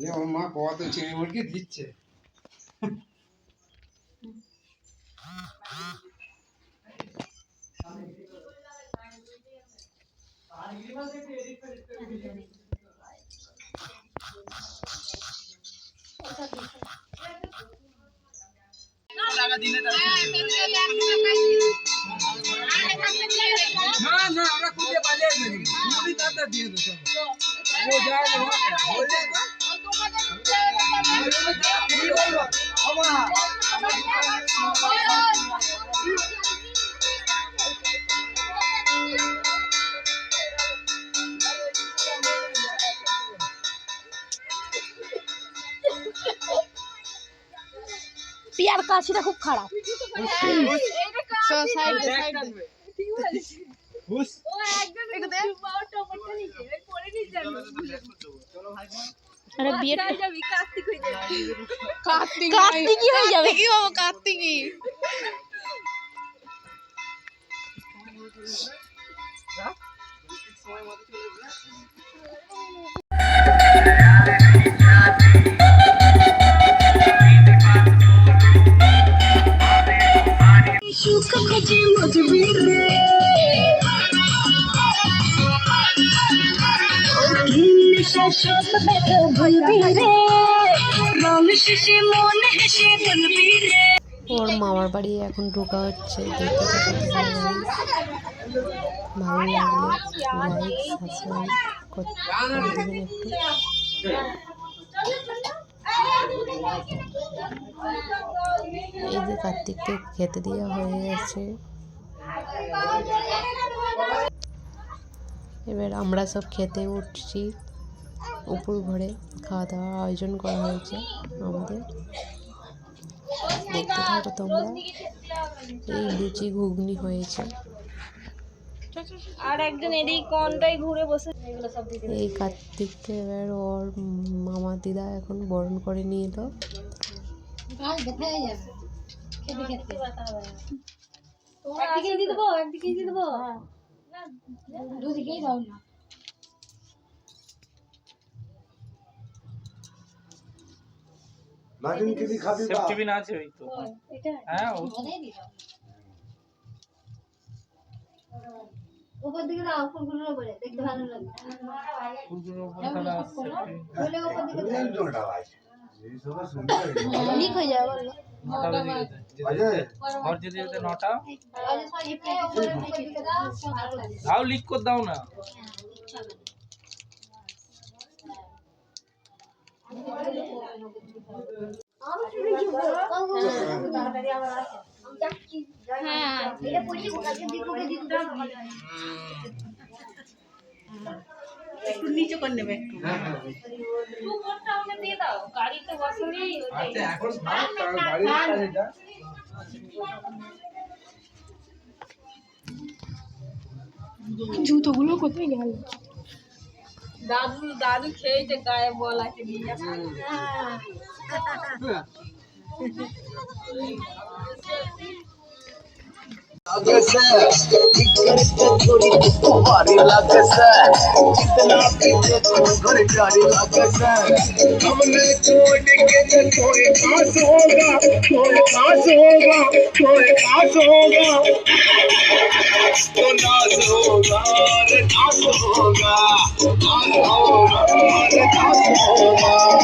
যে ওর মা কত চিংড়ি মুরগি দিচ্ছে। না না, আমরা খুঁজে পালিয়ে দিয়ে দে চলো ও যা পিয়ার কাশিটা খুব খারাপ। হুস। আরে বিয়ে কার্তিক কার্তিকই হয়ে যাবে কি বাবা কার্তিকই সুখ খুঁজে মজবুর রে ওর মামার বাড়ি এখন ঢোকা হচ্ছে। ভালো এই যে কার্তিককে খেতে দেওয়া হয়ে গেছে। এবার আমরা সব খেতে উঠছি। উপর ঘরে খাওয়া দাওয়ার আয়োজন করা হয়েছে আমাদের। দেখতে থাকো তোমরা। এই লুচি ঘুগনি হয়েছে। আর একজন এদিক কোনটাই ঘুরে বসে এগুলো সব দিতে এই কার্তিককে এবার ওর মামা দিদা এখন বরণ করে নিয়ে এলো। একদিকে দিয়ে দেবো একদিকে দিয়ে দেবো দুদিকেই দাও না। নাজিম কি খাবি বা সেফটি আছে ওই তো হ্যাঁ ও উপর দিকে দাও ফুলগুলোর উপরে দেখতে ভালো ফুলগুলোর উপর safety- বলে উপর দিকে জোড়া ভাই এই সব সুন্দর লিক হয়ে যাবে বলো নটা ঘর দাও দাও লিক করে দাও না হ্যাঁ এটা পড়ি কালকে দিব কে দিব একটু নিচে করে নেবে জুতোগুলো কোথায় গেল? দাদু দাদু খেয়েছে গায়ে বল আছে নিয়ে हमने छोड़ के तो कोई खास होगा कोई खास होगा कोई खास होगा तो नाज होगा रे नाज होगा नाज होगा रे नाज होगा